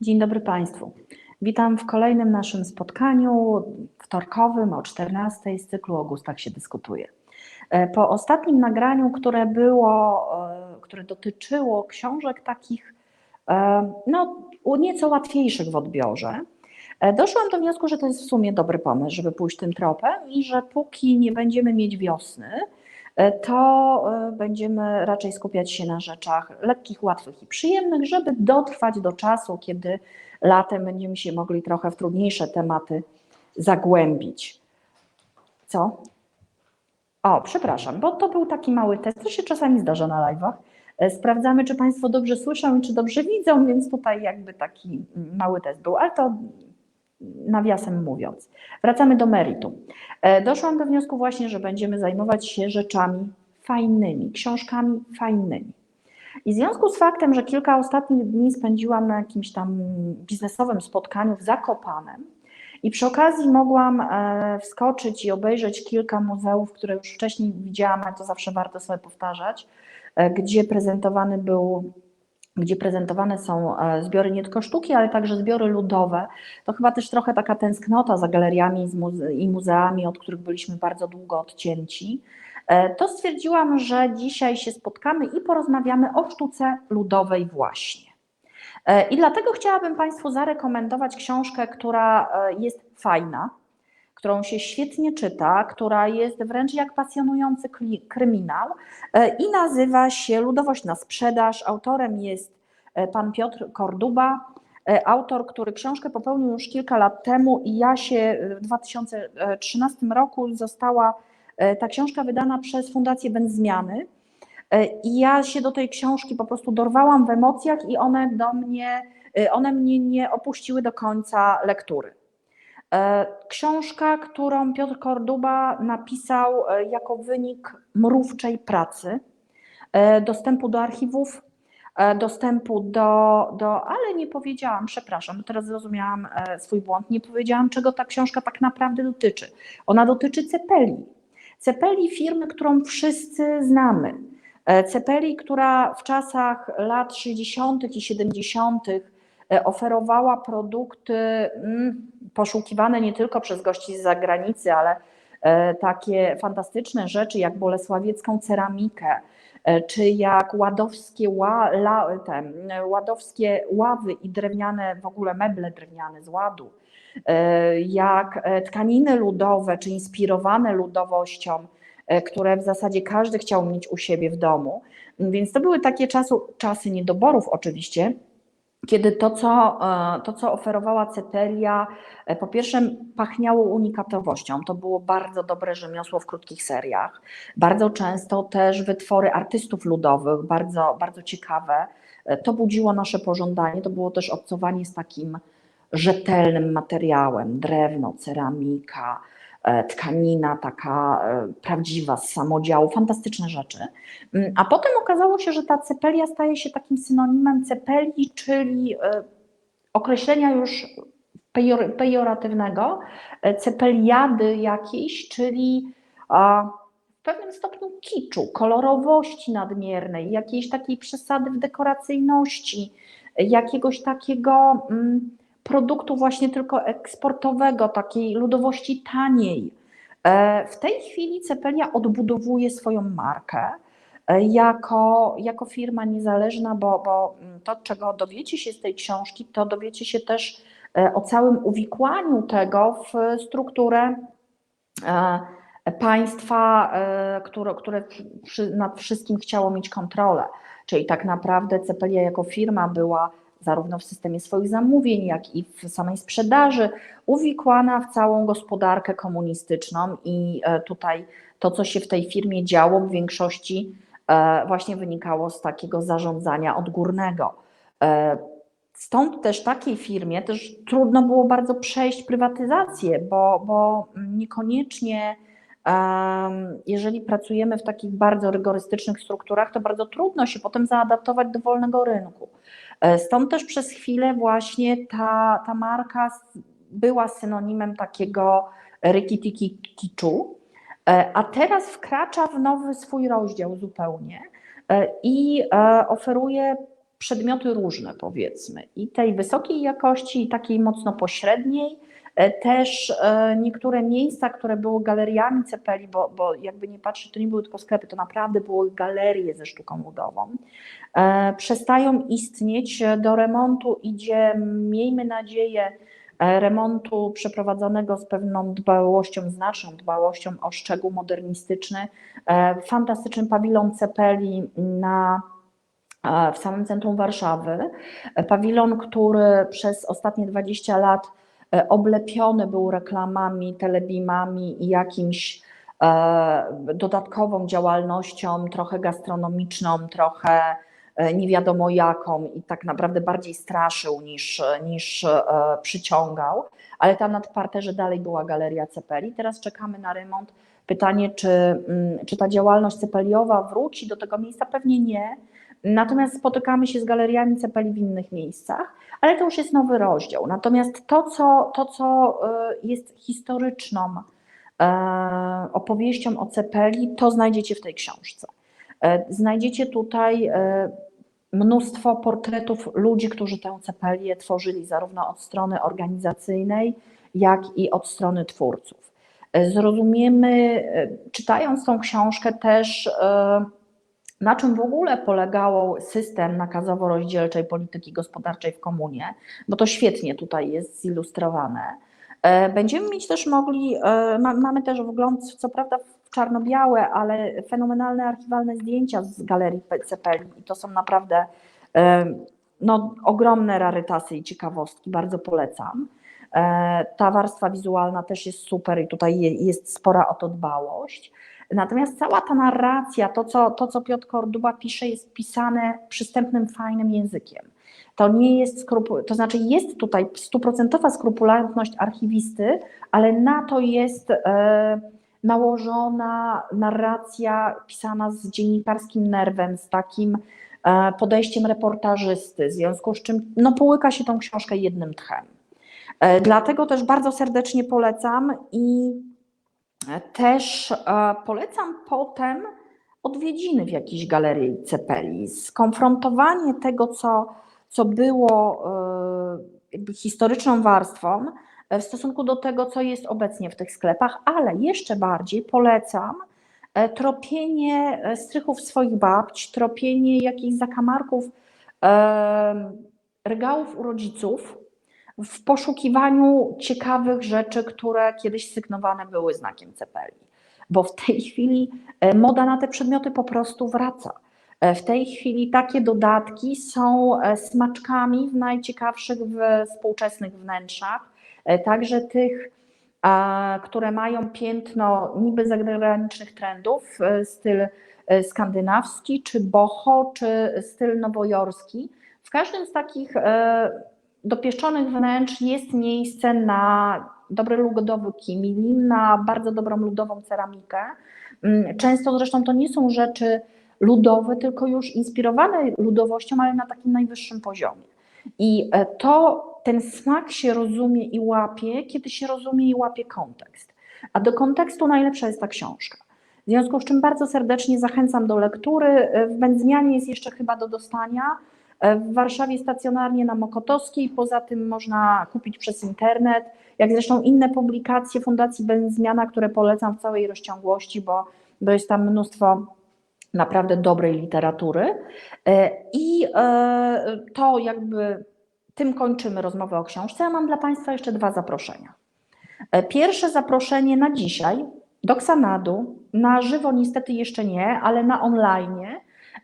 Dzień dobry Państwu. Witam w kolejnym naszym spotkaniu wtorkowym o 14 z cyklu o gustach się dyskutuje. E, po ostatnim nagraniu, które było, e, które dotyczyło książek takich e, no, nieco łatwiejszych w odbiorze, doszłam do wniosku, że to jest w sumie dobry pomysł, żeby pójść tym tropem i że póki nie będziemy mieć wiosny, to będziemy raczej skupiać się na rzeczach lekkich, łatwych i przyjemnych, żeby dotrwać do czasu, kiedy latem będziemy się mogli trochę w trudniejsze tematy zagłębić. Co? O, przepraszam, bo to był taki mały test, to się czasami zdarza na live'ach. E, sprawdzamy, czy Państwo dobrze słyszą i czy dobrze widzą, więc tutaj jakby taki mały test był, ale to nawiasem mówiąc. Wracamy do meritum. E, doszłam do wniosku właśnie, że będziemy zajmować się rzeczami fajnymi, książkami fajnymi. I w związku z faktem, że kilka ostatnich dni spędziłam na jakimś tam biznesowym spotkaniu w Zakopanem i przy okazji mogłam e, wskoczyć i obejrzeć kilka muzeów, które już wcześniej widziałam, ale to zawsze warto sobie powtarzać, e, gdzie prezentowany był gdzie prezentowane są e, zbiory nie tylko sztuki, ale także zbiory ludowe, to chyba też trochę taka tęsknota za galeriami i muzeami, od których byliśmy bardzo długo odcięci. E, to stwierdziłam, że dzisiaj się spotkamy i porozmawiamy o sztuce ludowej właśnie. E, I dlatego chciałabym Państwu zarekomendować książkę, która jest fajna, którą się świetnie czyta, która jest wręcz jak pasjonujący kryminał i nazywa się Ludowość na sprzedaż. Autorem jest pan Piotr Korduba, autor, który książkę popełnił już kilka lat temu i ja się w 2013 roku została E, ta książka wydana przez Fundację Będzmiany e, i ja się do tej książki po prostu dorwałam w emocjach i one do mnie, e, one mnie nie opuściły do końca lektury. Książka, którą Piotr Korduba napisał jako wynik mrówczej pracy, dostępu do archiwów, dostępu do, do, ale nie powiedziałam, przepraszam, teraz zrozumiałam swój błąd, nie powiedziałam, czego ta książka tak naprawdę dotyczy. Ona dotyczy cepeli. Cepeli firmy, którą wszyscy znamy. E, Cepeli, która w czasach lat 60. i 70. E, oferowała produkty mm, poszukiwane nie tylko przez gości z zagranicy, ale e, takie fantastyczne rzeczy jak bolesławiecką ceramikę, czy jak ładowskie, ła, la, te, ładowskie ławy i drewniane, w ogóle meble drewniane z ładu, E, jak e, tkaniny ludowe, czy inspirowane ludowością, e, które w zasadzie każdy chciał mieć u siebie w domu. Więc to były takie czasu, czasy niedoborów oczywiście, kiedy to co, to, co oferowała Ceteria, po pierwsze pachniało unikatowością. To było bardzo dobre rzemiosło w krótkich seriach. Bardzo często też wytwory artystów ludowych, bardzo, bardzo ciekawe. To budziło nasze pożądanie, to było też obcowanie z takim rzetelnym materiałem, drewno, ceramika, e, tkanina taka e, prawdziwa z samodziału, fantastyczne rzeczy. Mm, a potem okazało się, że ta cepelia staje się takim synonimem cepeli, czyli e, określenia już pejoratywnego, cepeliady jakiejś, czyli w pewnym stopniu kiczu, kolorowości nadmiernej, jakiejś takiej przesady w dekoracyjności, jakiegoś takiego mm, produktu właśnie tylko eksportowego, takiej ludowości taniej. E, w tej chwili Cepelia odbudowuje swoją markę e, jako, jako firma niezależna, bo, bo to, czego dowiecie się z tej książki, to dowiecie się też e, o całym uwikłaniu tego w strukturę państwa, które, które nad wszystkim chciało mieć kontrolę. Czyli tak naprawdę Cepelia jako firma była zarówno w systemie swoich zamówień, jak i w samej sprzedaży, uwikłana w całą gospodarkę komunistyczną i e, tutaj to, co się w tej firmie działo, w większości e, właśnie wynikało z takiego zarządzania odgórnego. E, stąd też takiej firmie też trudno było bardzo przejść prywatyzację, bo, bo niekoniecznie jeżeli pracujemy w takich bardzo rygorystycznych strukturach, to bardzo trudno się potem zaadaptować do wolnego rynku. E, stąd też przez chwilę właśnie ta, ta marka była synonimem takiego rikitiki kiczu, e, a teraz wkracza w nowy swój rozdział zupełnie e, i oferuje przedmioty różne, powiedzmy, i tej wysokiej jakości, i takiej mocno pośredniej. E, Też e, niektóre miejsca, które były galeriami cepeli, bo, bo jakby nie patrzeć, to nie były tylko sklepy, to naprawdę były galerie ze sztuką ludową, e, przestają istnieć. Do remontu idzie, miejmy nadzieję, remontu przeprowadzonego z pewną dbałością, znaczną dbałością o szczegół modernistyczny. Fantastyczny pawilon cepeli na w samym centrum Warszawy. Pawilon, który przez ostatnie 20 lat oblepiony był reklamami, telebimami i jakimś e, dodatkową działalnością, trochę gastronomiczną, trochę e, nie wiadomo jaką i tak naprawdę bardziej straszył niż, niż e, przyciągał, ale tam na parterze dalej była galeria Cepeli. Teraz czekamy na remont. Pytanie, czy, mm, czy ta działalność cepeliowa wróci do tego miejsca? Pewnie nie. Natomiast spotykamy się z galeriami cepeli w innych miejscach, ale to już jest nowy rozdział. Natomiast to, co, to, co e, jest historyczną e, opowieścią o cepeli, to znajdziecie w tej książce. E, Znajdziecie tutaj mnóstwo portretów ludzi, którzy tę cepelię tworzyli, zarówno od strony organizacyjnej, jak i od strony twórców. Zrozumiemy, czytając tą książkę, też na czym w ogóle polegał system nakazowo-rozdzielczej polityki gospodarczej w komunie, bo to świetnie tutaj jest zilustrowane. E, Będziemy mieć też mogli, e, ma- mamy też wgląd, co prawda w czarno-białe, ale fenomenalne archiwalne zdjęcia z galerii Cepeli i to są naprawdę e, no, ogromne rarytasy i ciekawostki, bardzo polecam. Ta warstwa wizualna też jest super i tutaj je- jest spora o to dbałość. Natomiast cała ta narracja, to co, to co Piotr Korduba pisze, jest pisane przystępnym, fajnym językiem. To nie jest skrupu, to znaczy jest tutaj stuprocentowa skrupulatność archiwisty, ale na to jest e, nałożona narracja pisana z dziennikarskim nerwem, z takim e, podejściem reportażysty, w związku z czym no, połyka się tą książkę jednym tchem. E, Dlatego też bardzo serdecznie polecam i też e, polecam potem odwiedziny w jakiejś galerii Cepeli, skonfrontowanie tego, co, co było e, historyczną warstwą e, w stosunku do tego, co jest obecnie w tych sklepach, ale jeszcze bardziej polecam tropienie strychów swoich babć, tropienie jakichś zakamarków regałów u rodziców, w poszukiwaniu ciekawych rzeczy, które kiedyś sygnowane były znakiem cepeli. Bo w tej chwili e, moda na te przedmioty po prostu wraca. E, W tej chwili takie dodatki są e, smaczkami w najciekawszych współczesnych wnętrzach, także tych, które mają piętno niby zagranicznych trendów, styl skandynawski, czy boho, czy styl nowojorski. W każdym z takich e, dopieszczonych wnętrz jest miejsce na dobry ludowy kimilin, na bardzo dobrą ludową ceramikę. Mm, Często zresztą to nie są rzeczy ludowe, tylko już inspirowane ludowością, ale na takim najwyższym poziomie. I e, to ten smak się rozumie i łapie, kiedy się rozumie i łapie kontekst. A do kontekstu najlepsza jest ta książka. W związku z czym bardzo serdecznie zachęcam do lektury. E, W Będzmianie jest jeszcze chyba do dostania. E, W Warszawie stacjonarnie na Mokotowskiej, poza tym można kupić przez internet, jak zresztą inne publikacje Fundacji Będzmiana, które polecam w całej rozciągłości, bo, bo jest tam mnóstwo naprawdę dobrej literatury. E, I e, to jakby tym kończymy rozmowę o książce. Ja mam dla Państwa jeszcze dwa zaproszenia. Pierwsze zaproszenie na dzisiaj do Ksanadu, na żywo niestety jeszcze nie, ale na online,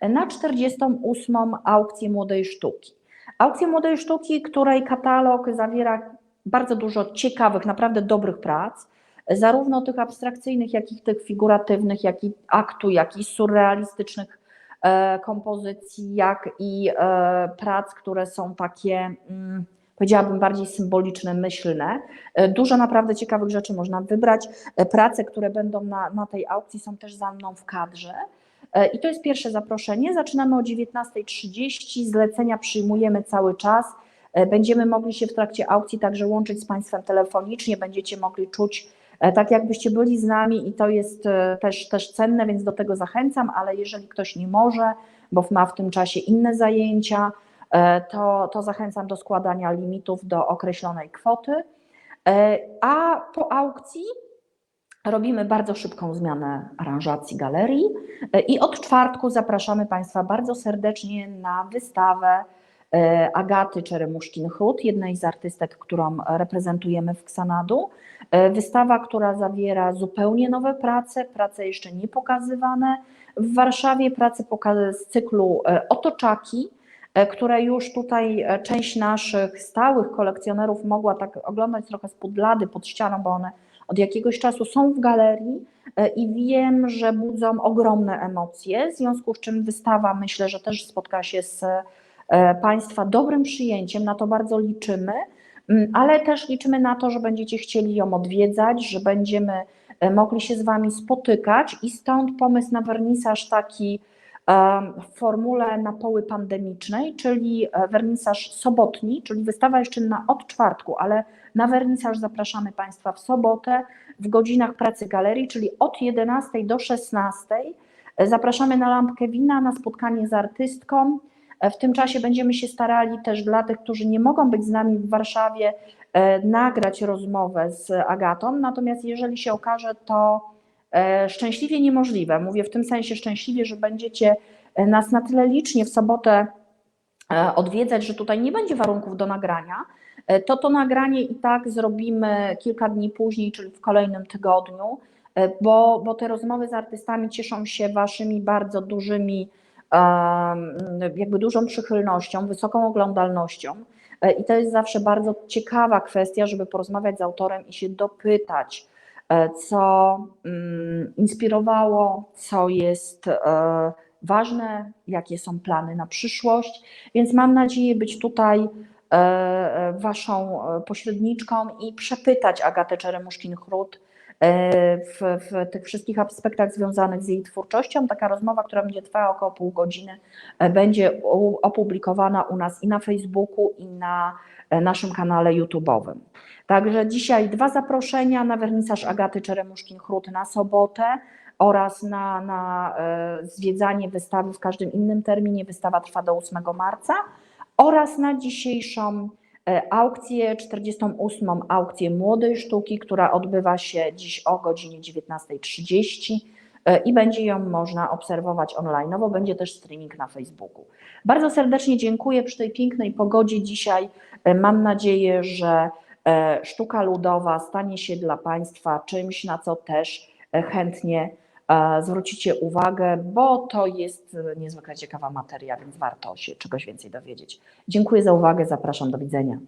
na 48. aukcję młodej sztuki. Aukcję młodej sztuki, której katalog zawiera bardzo dużo ciekawych, naprawdę dobrych prac, zarówno tych abstrakcyjnych, jak i tych figuratywnych, jak i aktu, jak i surrealistycznych e, kompozycji, jak i e, prac, które są takie, mm, powiedziałabym, bardziej symboliczne, myślne. E, Dużo naprawdę ciekawych rzeczy można wybrać. Prace, które będą na, na tej aukcji są też za mną w kadrze. E, I to jest pierwsze zaproszenie. Zaczynamy o 19.30. Zlecenia przyjmujemy cały czas. E, Będziemy mogli się w trakcie aukcji także łączyć z Państwem telefonicznie. Będziecie mogli czuć, e, tak jakbyście byli z nami i to jest też, też cenne, więc do tego zachęcam, ale jeżeli ktoś nie może, bo ma w tym czasie inne zajęcia, to, to zachęcam do składania limitów do określonej kwoty. A po aukcji robimy bardzo szybką zmianę aranżacji galerii e, i od czwartku zapraszamy Państwa bardzo serdecznie na wystawę e, Agaty Czeremuszkin-Hrut, jednej z artystek, którą reprezentujemy w Ksanadu. E, Wystawa, która zawiera zupełnie nowe prace, prace jeszcze nie pokazywane w Warszawie, prace z cyklu Otoczaki, które już tutaj część naszych stałych kolekcjonerów mogła tak oglądać trochę z podlady pod ścianą, bo one od jakiegoś czasu są w galerii e, i wiem, że budzą ogromne emocje, w związku z czym wystawa myślę, że też spotka się z e, Państwa dobrym przyjęciem, na to bardzo liczymy, Mm, ale też liczymy na to, że będziecie chcieli ją odwiedzać, że będziemy e, mogli się z Wami spotykać i stąd pomysł na wernisaż taki w formule na poły pandemicznej, czyli e, wernisaż sobotni, czyli wystawa jest czynna od czwartku, ale na wernisaż zapraszamy Państwa w sobotę w godzinach pracy galerii, czyli od 11 do 16. E, Zapraszamy na lampkę wina, na spotkanie z artystką. E, W tym czasie będziemy się starali też dla tych, którzy nie mogą być z nami w Warszawie, nagrać rozmowę z Agatą. Natomiast jeżeli się okaże to szczęśliwie niemożliwe, mówię w tym sensie szczęśliwie, że będziecie e, nas na tyle licznie w sobotę e, odwiedzać, że tutaj nie będzie warunków do nagrania, e, to to nagranie i tak zrobimy kilka dni później, czyli w kolejnym tygodniu, e, bo, bo te rozmowy z artystami cieszą się waszymi bardzo dużymi, jakby dużą przychylnością, wysoką oglądalnością. E, I to jest zawsze bardzo ciekawa kwestia, żeby porozmawiać z autorem i się dopytać, e, co mm, inspirowało, co jest e, ważne, jakie są plany na przyszłość. Więc mam nadzieję być tutaj e, e, Waszą e, pośredniczką i przepytać Agatę Czeremuszkin-Hrut e, w, w tych wszystkich aspektach związanych z jej twórczością. Taka rozmowa, która będzie trwała około pół godziny, e, będzie opublikowana u nas i na Facebooku, i na e, naszym kanale YouTube'owym. Także dzisiaj dwa zaproszenia na wernisaż Agaty Czeremuszkin-Hrut na sobotę oraz na, na e, zwiedzanie wystawy w każdym innym terminie. Wystawa trwa do 8 marca oraz na dzisiejszą e, aukcję, 48. aukcję Młodej Sztuki, która odbywa się dziś o godzinie 19.30 e, i będzie ją można obserwować online, bo będzie też streaming na Facebooku. Bardzo serdecznie dziękuję przy tej pięknej pogodzie dzisiaj. e, Mam nadzieję, że e, sztuka ludowa stanie się dla Państwa czymś, na co też e, chętnie e, zwrócicie uwagę, bo to jest e, niezwykle ciekawa materia, więc warto się czegoś więcej dowiedzieć. Dziękuję za uwagę, zapraszam, do widzenia.